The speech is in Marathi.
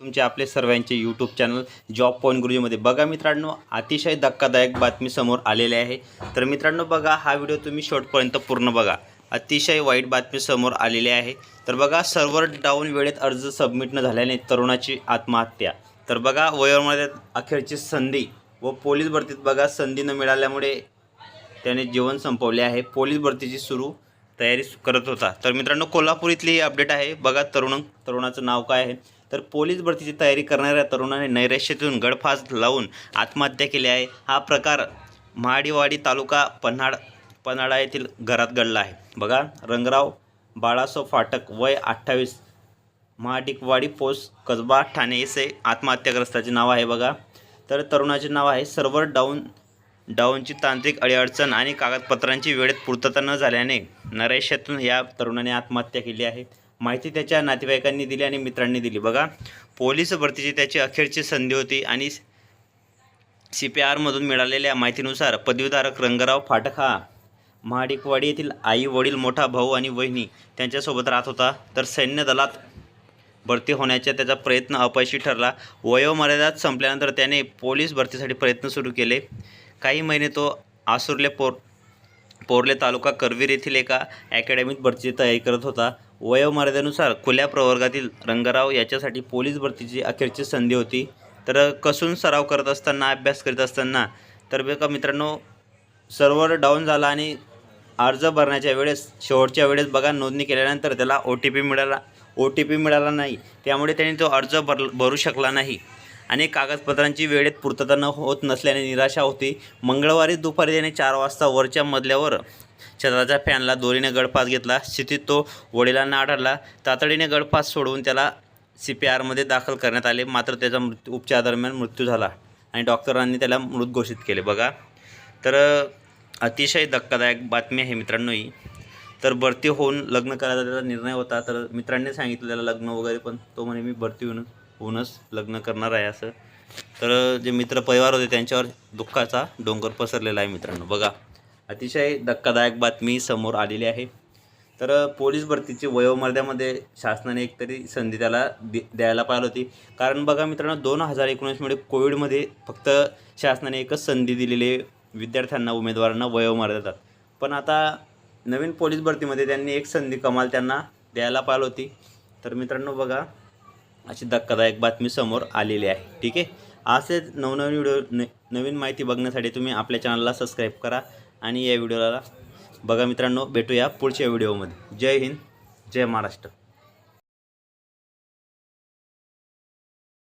तुमचे आपले सर्वांचे यूट्यूब चॅनल जॉब पॉईंट गुरुजीमध्ये बघा मित्रांनो. अतिशय धक्कादायक बातमी समोर आलेली आहे. तर मित्रांनो बघा हा व्हिडिओ तुम्ही शेवटपर्यंत पूर्ण बघा. अतिशय वाईट बातमी समोर आलेली आहे. तर बघा सर्व्हर डाऊन वेळेत अर्ज सबमिट न झाल्याने तरुणाची आत्महत्या. तर बघा वयोमध्ये अखेरची संधी व पोलीस भरतीत बघा संधी न मिळाल्यामुळे त्याने जीवन संपवले आहे. पोलीस भरतीची सुरू तयारी करत होता. तर मित्रांनो कोल्हापूर इथली ही अपडेट आहे. बघा तरुण तरुणाचं नाव काय आहे? तर पोलीस भरतीची तयारी करणाऱ्या तरुणाने नैराश्यातून गडफास लावून आत्महत्या केली आहे. हा प्रकार महाडीवाडी तालुका पन्हाड पन्हाळा येथील घरात घडला आहे. बघा रंगराव बाळासो फाटक वय अठ्ठावीस महाडिकवाडी पोस्ट कसबा ठाणे येथे आत्महत्याग्रस्ताचे नाव आहे बघा. तर तरुणाचे नाव आहे सर्वर डाऊन डाऊनची तांत्रिक अडीअडचण आणि कागदपत्रांची वेळेत पूर्तता न झाल्याने नरेशातून या तरुणाने आत्महत्या केली आहे. माहिती त्याच्या नातेवाईकांनी दिली आणि मित्रांनी दिली. बघा पोलीस भरतीची त्याची अखेरची संधी होती आणि सी पी आरमधून मिळालेल्या माहितीनुसार पदवीधारक रंगराव फाटक हा महाडिकवाडी येथील आई वडील मोठा भाऊ आणि वहिनी त्यांच्यासोबत राहत होता. तर सैन्य दलात भरती होण्याचा त्याचा प्रयत्न अपयशी ठरला. वयोमर्यादात संपल्यानंतर त्याने पोलीस भरतीसाठी प्रयत्न सुरू केले. काही महिने तो आसुर्ले पोर पोर्ले तालुका करवीर येथील एका अकॅडमीत भरतीची तयारी करत होता. वयोमर्यादेनुसार खुल्या प्रवर्गातील रंगराव याच्यासाठी पोलीस भरतीची अखेरची संधी होती. तर कसून सराव करत असताना अभ्यास करीत असताना तर बेका मित्रांनो सर्व्हर डाऊन झाला आणि अर्ज भरण्याच्या वेळेस शेवटच्या वेळेस बघा नोंदणी केल्यानंतर त्याला ओ टी पी मिळाला ओ टी पी मिळाला नाही. त्यामुळे त्याने तो अर्ज भर भरू शकला नाही. आणि कागदपत्रांची वेळेत पूर्तता न होत नसल्याने निराशा होती. मंगळवारी दुपारी त्याने चार वाजता वरच्या मजल्यावर छताच्या फॅनला दोरीने गळफास घेतला. स्थितीत तो वडिलांना आढळला. तातडीने गळफास सोडवून त्याला सी पी आरमध्ये दाखल करण्यात आले. मात्र त्याचा मृत्यू उपचारादरम्यान मृत्यू झाला आणि डॉक्टरांनी त्याला मृत घोषित केले. बघा. तर अतिशय धक्कादायक बातमी आहे मित्रांनो ही. तर भरती होऊन लग्न करायचा त्याचा निर्णय होता. तर मित्रांनी सांगितलं त्याला लग्न वगैरे पण. तो म्हणे मी भरती होऊन होऊनच लग्न करणार आहे असं. तर जे मित्र परिवार होते त्यांच्यावर दुःखाचा डोंगर पसरलेला आहे मित्रांनो. बघा अतिशय धक्कादायक बातमी समोर आलेली आहे. तर पोलीस भरतीची वयोमर्द्यामध्ये शासनाने एकतरी संधी त्याला दि द्यायला पाहिजे होती. कारण बघा मित्रांनो दोन हजार एकोणीसमध्ये कोविडमध्ये फक्त शासनाने एकच संधी दिलेली विद्यार्थ्यांना उमेदवारांना वयोमर्यादात पण आता नवीन पोलीस भरतीमध्ये त्यांनी एक संधी कमाल त्यांना द्यायला पाहिली होती. तर मित्रांनो बघा अशी धक्कादायक बातमी समोर आलेली आहे. ठीक आहे? असेच नवनवीन व्हिडिओ न नवीन माहिती बघण्यासाठी तुम्ही आपल्या चॅनलला सबस्क्राईब करा आणि या व्हिडिओला बघा मित्रांनो भेटूया पुढच्या व्हिडिओमध्ये. जय हिंद जय महाराष्ट्र.